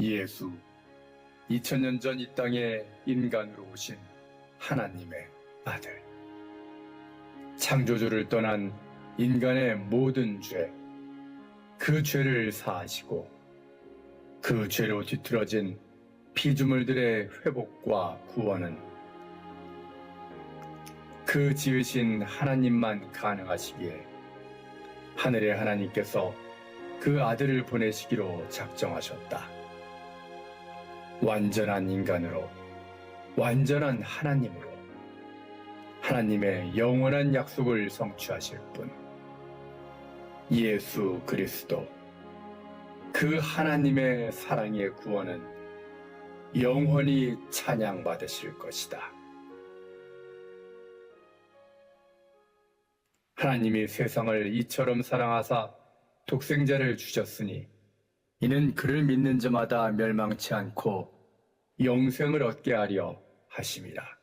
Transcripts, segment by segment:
예수, 2000년 전 이 땅에 인간으로 오신 하나님의 아들. 창조주를 떠난 인간의 모든 죄, 그 죄를 사하시고 그 죄로 뒤틀어진 피조물들의 회복과 구원은 그 지으신 하나님만 가능하시기에 하늘의 하나님께서 그 아들을 보내시기로 작정하셨다. 완전한 인간으로, 완전한 하나님으로, 하나님의 영원한 약속을 성취하실 분, 예수 그리스도, 그 하나님의 사랑의 구원은 영원히 찬양받으실 것이다. 하나님이 세상을 이처럼 사랑하사 독생자를 주셨으니 이는 그를 믿는 자마다 멸망치 않고 영생을 얻게 하려 하심이라.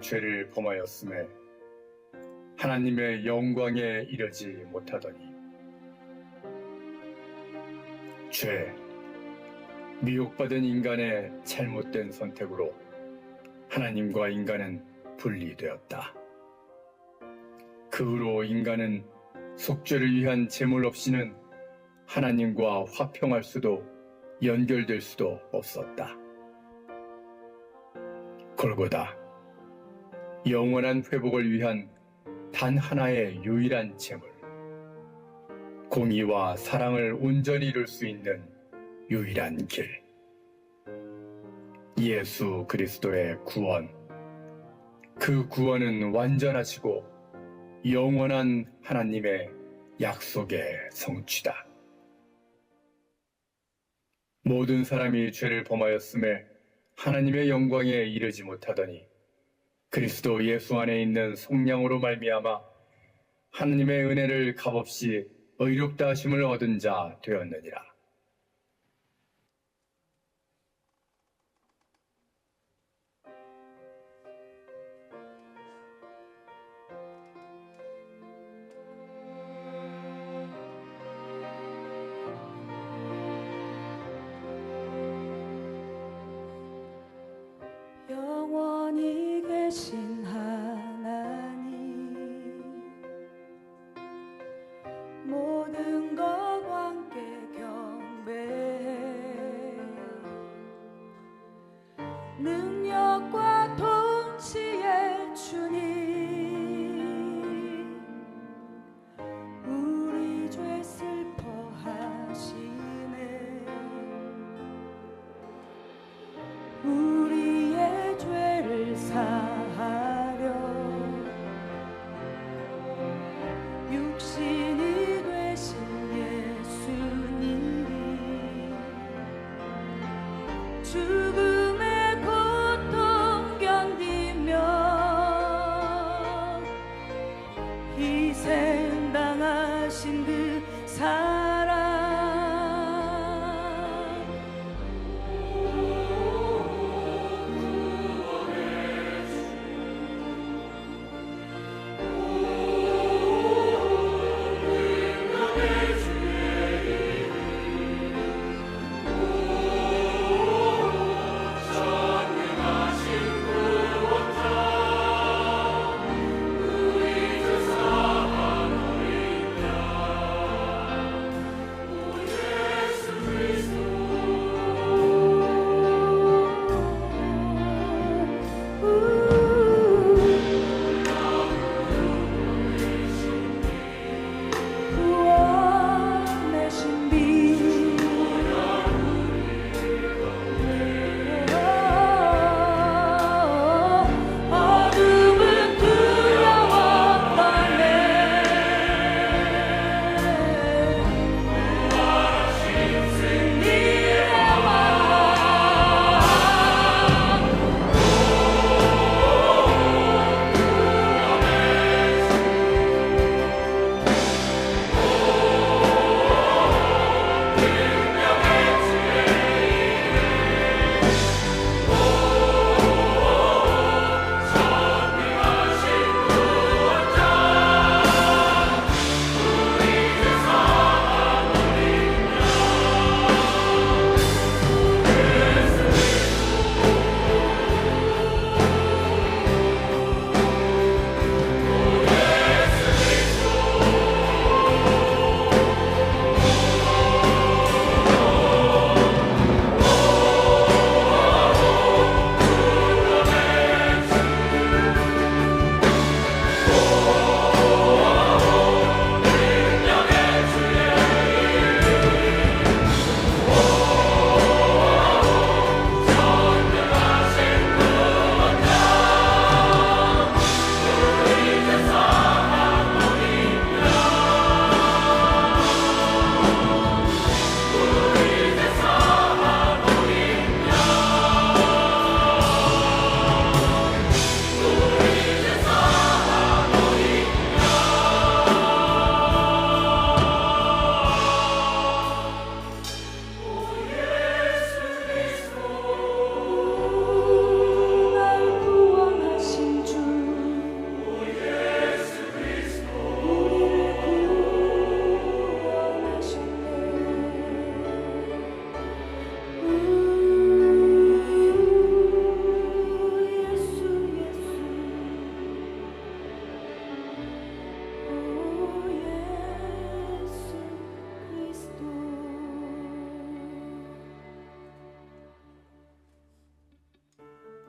죄를 범하였음에 하나님의 영광에 이르지 못하더니 죄, 미혹받은 인간의 잘못된 선택으로 하나님과 인간은 분리되었다. 그 후로 인간은 속죄를 위한 제물 없이는 하나님과 화평할 수도 연결될 수도 없었다. 골고다 영원한 회복을 위한 단 하나의 유일한 재물. 공의와 사랑을 온전히 이룰 수 있는 유일한 길. 예수 그리스도의 구원. 그 구원은 완전하시고 영원한 하나님의 약속의 성취다. 모든 사람이 죄를 범하였음에 하나님의 영광에 이르지 못하더니 그리스도 예수 안에 있는 속량으로 말미암아 하나님의 은혜를 값없이 의롭다 하심을 얻은 자 되었느니라.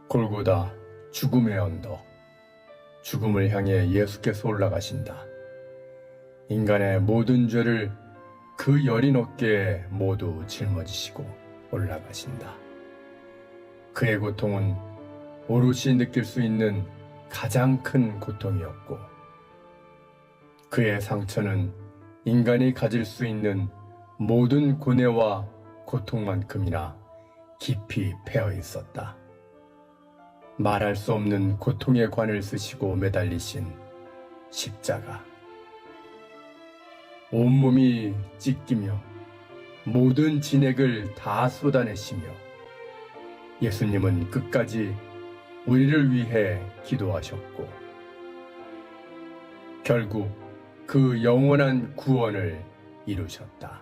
골고다 죽음의 언덕 죽음을 향해 예수께서 올라가신다. 인간의 모든 죄를 그 여린 어깨에 모두 짊어지시고 올라가신다. 그의 고통은 오롯이 느낄 수 있는 가장 큰 고통이었고 그의 상처는 인간이 가질 수 있는 모든 고뇌와 고통만큼이나 깊이 패어 있었다. 말할 수 없는 고통의 관을 쓰시고 매달리신 십자가. 온몸이 찢기며 모든 진액을 다 쏟아내시며 예수님은 끝까지 우리를 위해 기도하셨고 결국 그 영원한 구원을 이루셨다.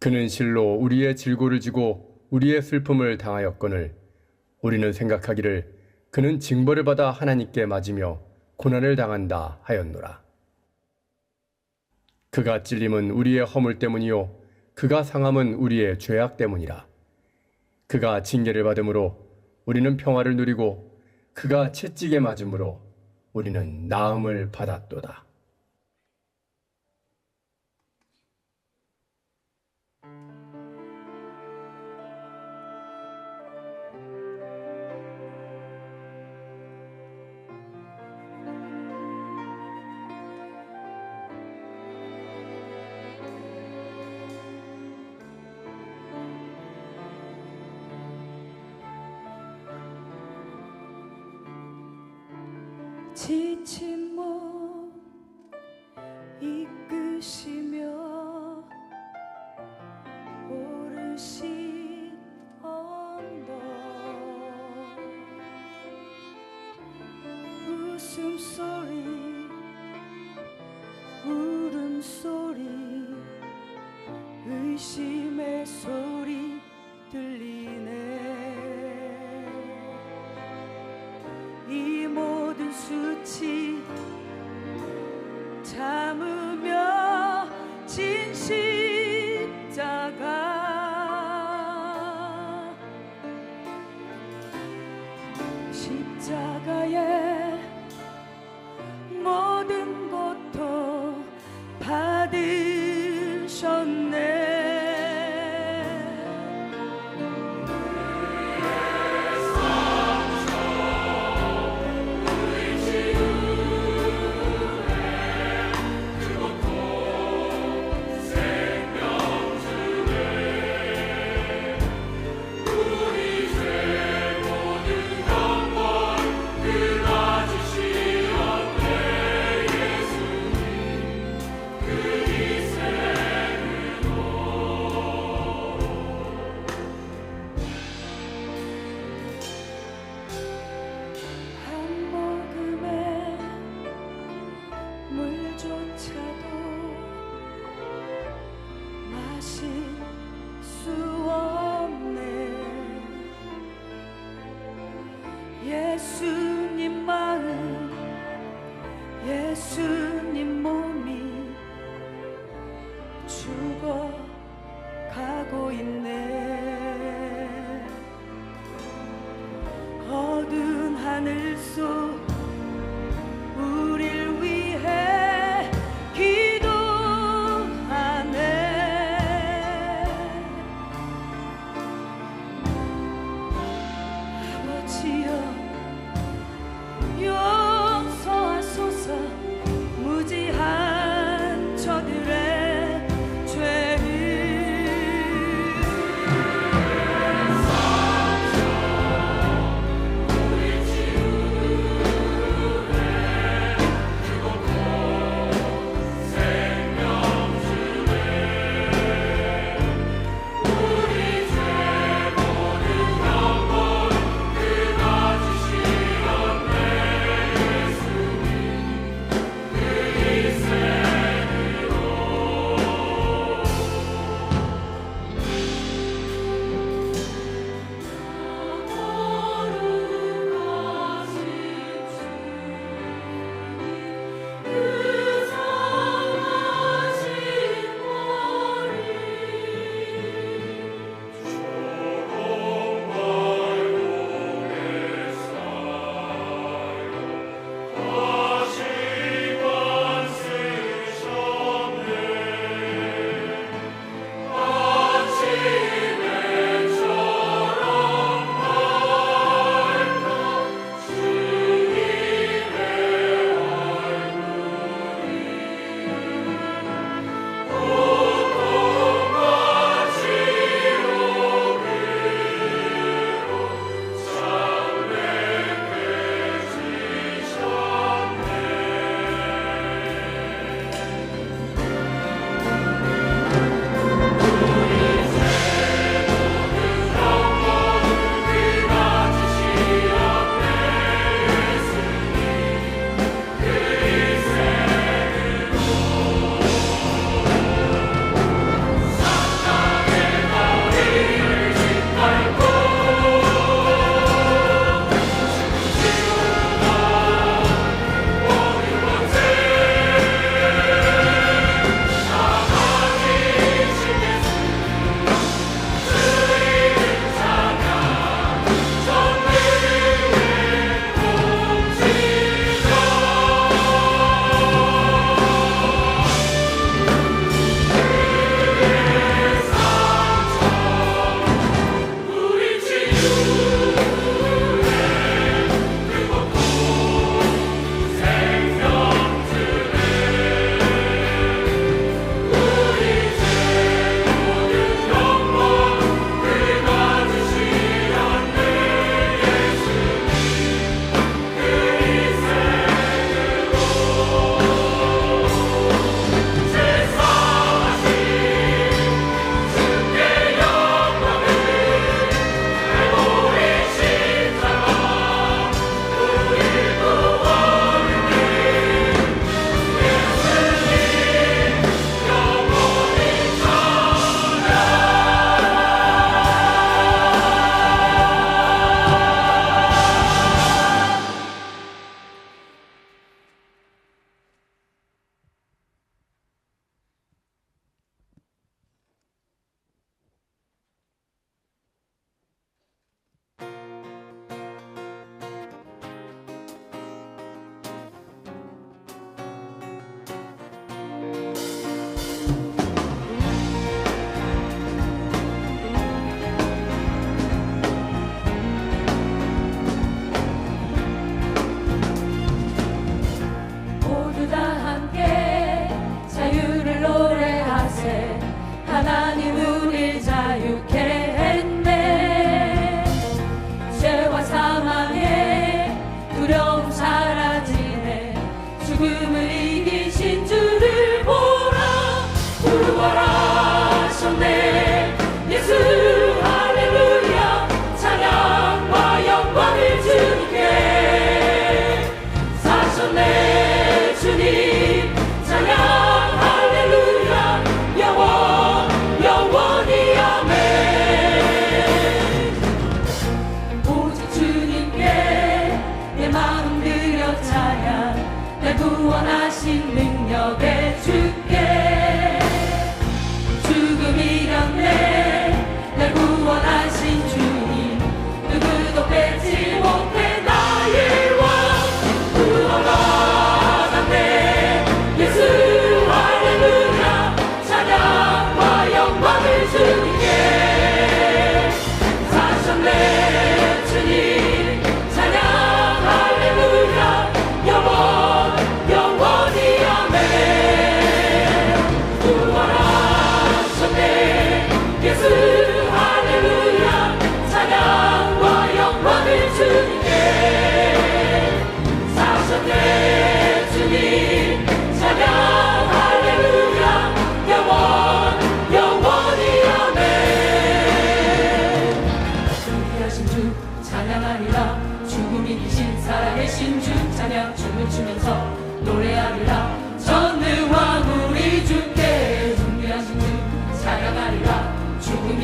그는 실로 우리의 질고를 지고 우리의 슬픔을 당하였거늘 우리는 생각하기를 그는 징벌을 받아 하나님께 맞으며 고난을 당한다 하였노라. 그가 찔림은 우리의 허물 때문이요 그가 상함은 우리의 죄악 때문이라. 그가 징계를 받음으로 우리는 평화를 누리고 그가 채찍에 맞음으로 우리는 나음을 받았도다. 받으셨네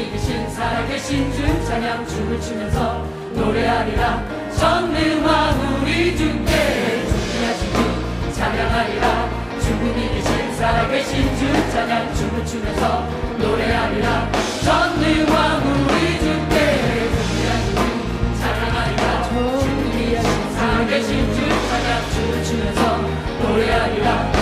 이기신 살아계신 주 찬양 춤을 추면서 노래하리라. 전능한 우리 주께 존귀하신 주 찬양하리라. 죽음 이기신 살아계신 주 찬양 춤을 추면서 노래하리라. 전능한 우리 주께 존귀하신 주 찬양하리라. 죽음 이기신 살아계신 주 찬양 춤을 추면서 노래하리라.